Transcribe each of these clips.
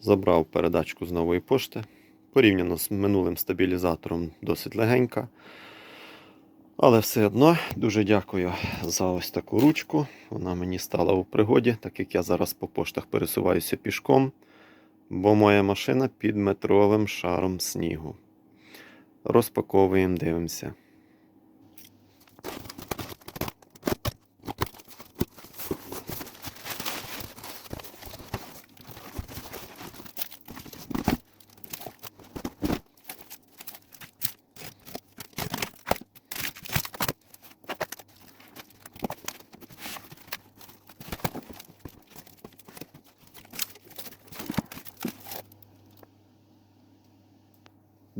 Забрав передачку з нової пошти. Порівняно з минулим стабілізатором досить легенька. Але все одно дуже дякую за ось таку ручку. Вона мені стала у пригоді, так як я зараз по поштах пересуваюся пішком, бо моя машина під метровим шаром снігу. Розпаковуємо, дивимося.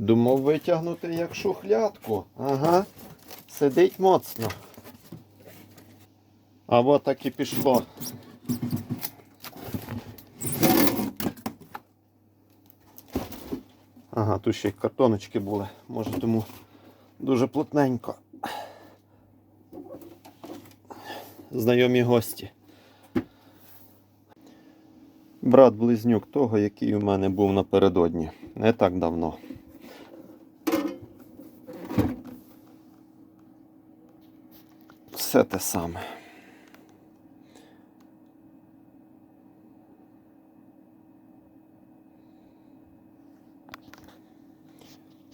Думав витягнути як шухлядку. Ага. Сидить моцно. Або так і пішло. Ага, тут ще й картоночки були. Може тому дуже плотненько. Знайомі гості. Брат близнюк того, який у мене був напередодні. Не так давно. Все те саме.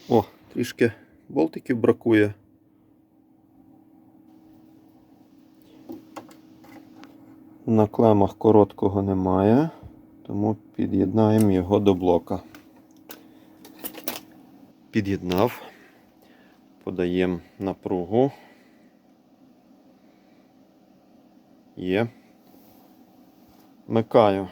О, трішки болтиків бракує. На клемах короткого немає, тому під'єднаємо його до блока. Під'єднав, подаємо напругу. Є. Микаю.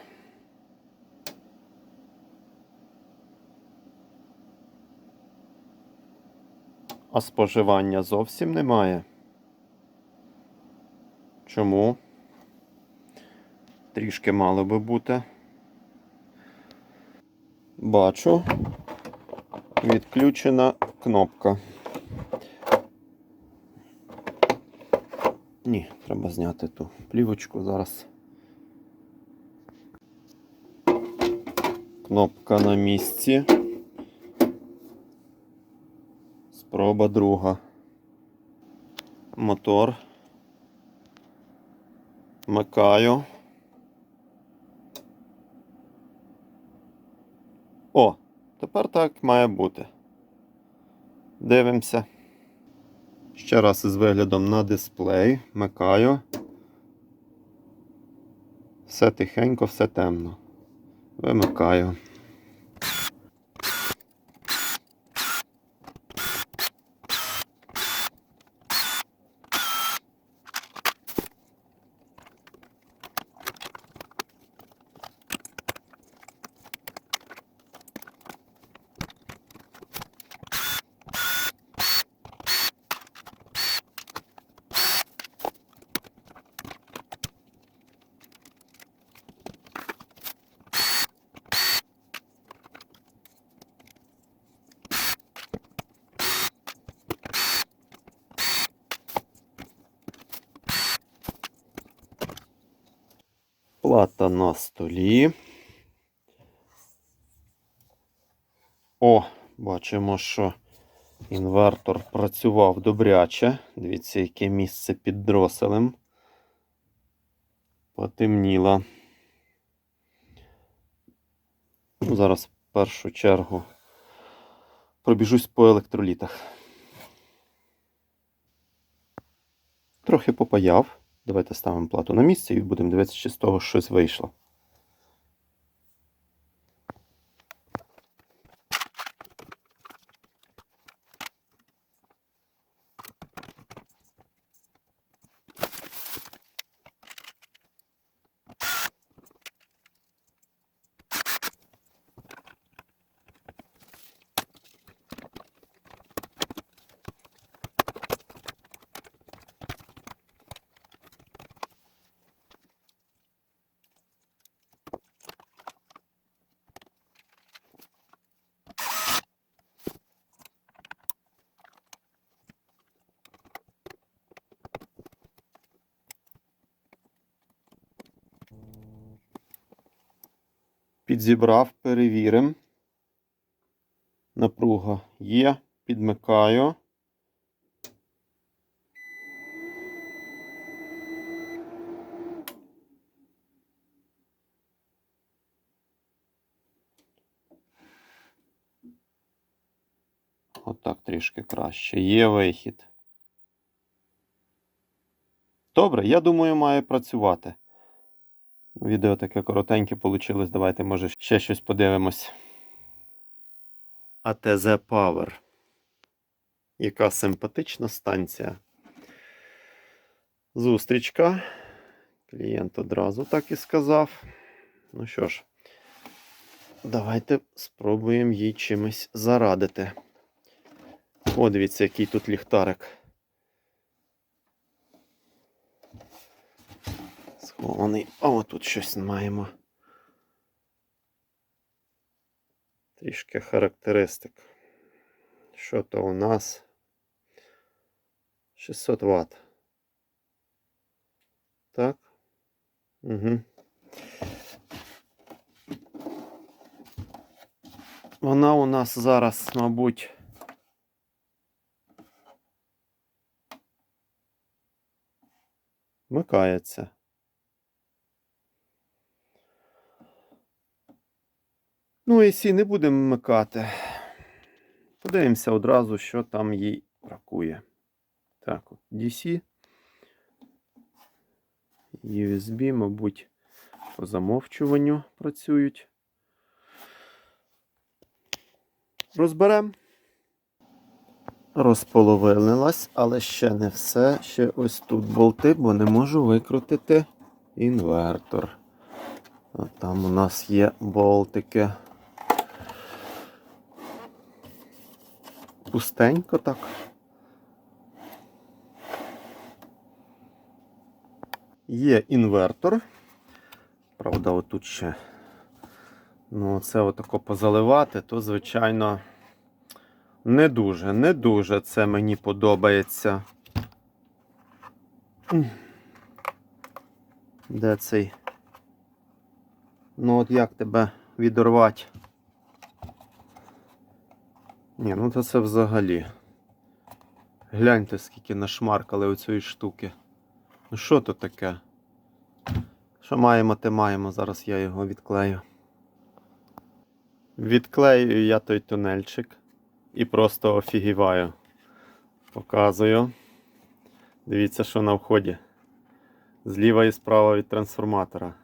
А споживання зовсім немає. Чому? Трішки мало би бути. Бачу. Відключена кнопка. Ні, треба зняти ту плівочку зараз. Кнопка на місці. Спроба друга. Мотор. Вмикаю. О, тепер так має бути. Дивимося. Ще раз із виглядом на дисплей. Вмикаю. Все тихенько, все темно. Вимикаю. Плата на столі. О, бачимо, що інвертор працював добряче. Дивіться, яке місце під дроселем. Потемніло. Зараз в першу чергу пробіжусь по електролітах. Трохи попаяв. Давайте ставимо плату на місце і будемо дивитися, чи з того щось вийшло. Підзібрав, перевіримо. Напруга є. Підмикаю. Отак трішки краще. Є вихід. Добре, я думаю, має працювати. Відео таке коротеньке вийшло. Давайте, може, ще щось подивимось. АТЗ Power. Яка симпатична станція. Зустрічка. Клієнт одразу так і сказав. Ну що ж, давайте спробуємо їй чимось зарадити. О, дивіться, який тут ліхтарик. Схований. О, тут щось маємо. Трішки характеристик. Що то у нас? 600 Вт. Так. Угу. Вона у нас зараз, мабуть. Вмикається. Ну, AC не будемо вмикати. Подивимося одразу, що там їй бракує. Так, от DC. USB, мабуть, по замовчуванню працюють. Розберемо. Розполовинилась, але ще не все. Ще ось тут болти, бо не можу викрутити інвертор. А там у нас є болтики. Пустенько так. Є інвертор. Правда, отут ще. Ну, це отако позаливати, то, звичайно, не дуже, не дуже це мені подобається. Де цей? Ну, от як тебе відорвати? Ні, ну то це взагалі. Гляньте, скільки нашмаркали оцієї штуки. Ну що то таке? Що маємо, те маємо. Зараз я його відклею. Відклею я той тунельчик і просто офігіваю. Показую. Дивіться, що на вході. Зліва і справа від трансформатора.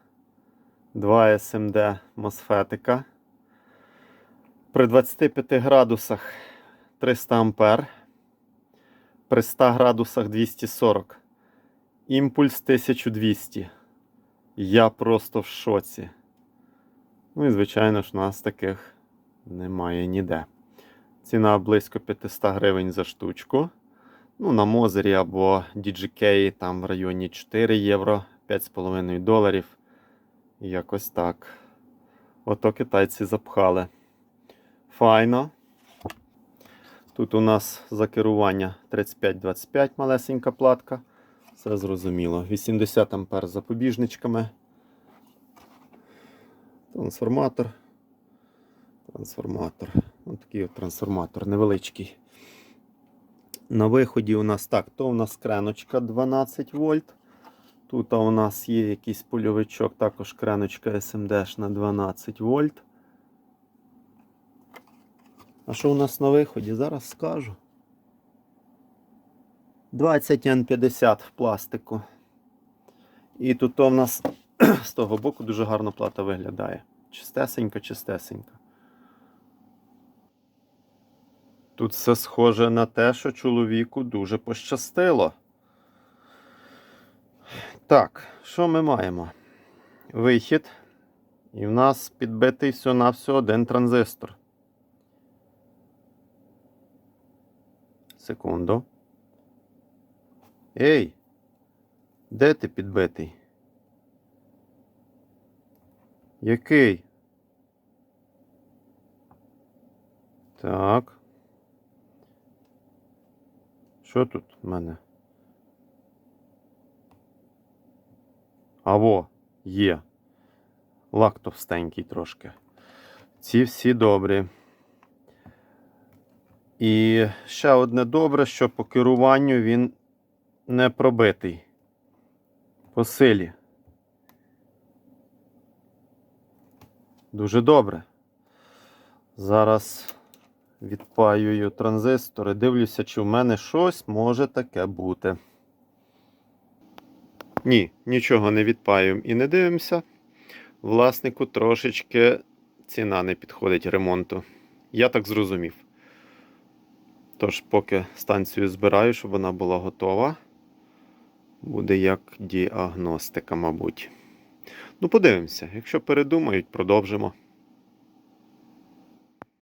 Два SMD мосфетика. При 25 градусах 300 ампер. При 100 градусах 240. Імпульс 1200. Я просто в шоці. Ну і, звичайно ж, у нас таких немає ніде. Ціна близько 500 гривень за штучку. Ну, на Мозері або DJK там в районі 4 євро, 5,5 доларів. Якось так. Ото китайці запхали. Файно. Тут у нас за керування 35-25 малесенька платка. Все зрозуміло. 80 ампер запобіжничками. Трансформатор. Трансформатор. Ось такий от трансформатор невеличкий. На виході у нас так, то у нас креночка 12 вольт. Тут у нас є якийсь польовичок, також креночка SMD на 12 вольт. А що у нас на виході? Зараз скажу. 20 N50 в пластику. І тут у нас з того боку дуже гарно плата виглядає. Чистесенька, чистесенька. Тут все схоже на те, що чоловіку дуже пощастило. Так, що ми маємо? Вихід. І в нас підбитий все один транзистор. Секунду. Ей, де ти підбитий? Який? Так. Що тут в мене? Аво, є. Лак товстенький трошки. Ці всі добрі. І ще одне добре, що по керуванню він не пробитий. По силі. Дуже добре. Зараз відпаюю транзистори. Дивлюся, чи в мене щось може таке бути. Ні, нічого не відпаюємо і не дивимося. Власнику трошечки ціна не підходить ремонту. Я так зрозумів. Тож, поки станцію збираю, щоб вона була готова, буде як діагностика, мабуть. Ну, подивимося. Якщо передумають, продовжимо.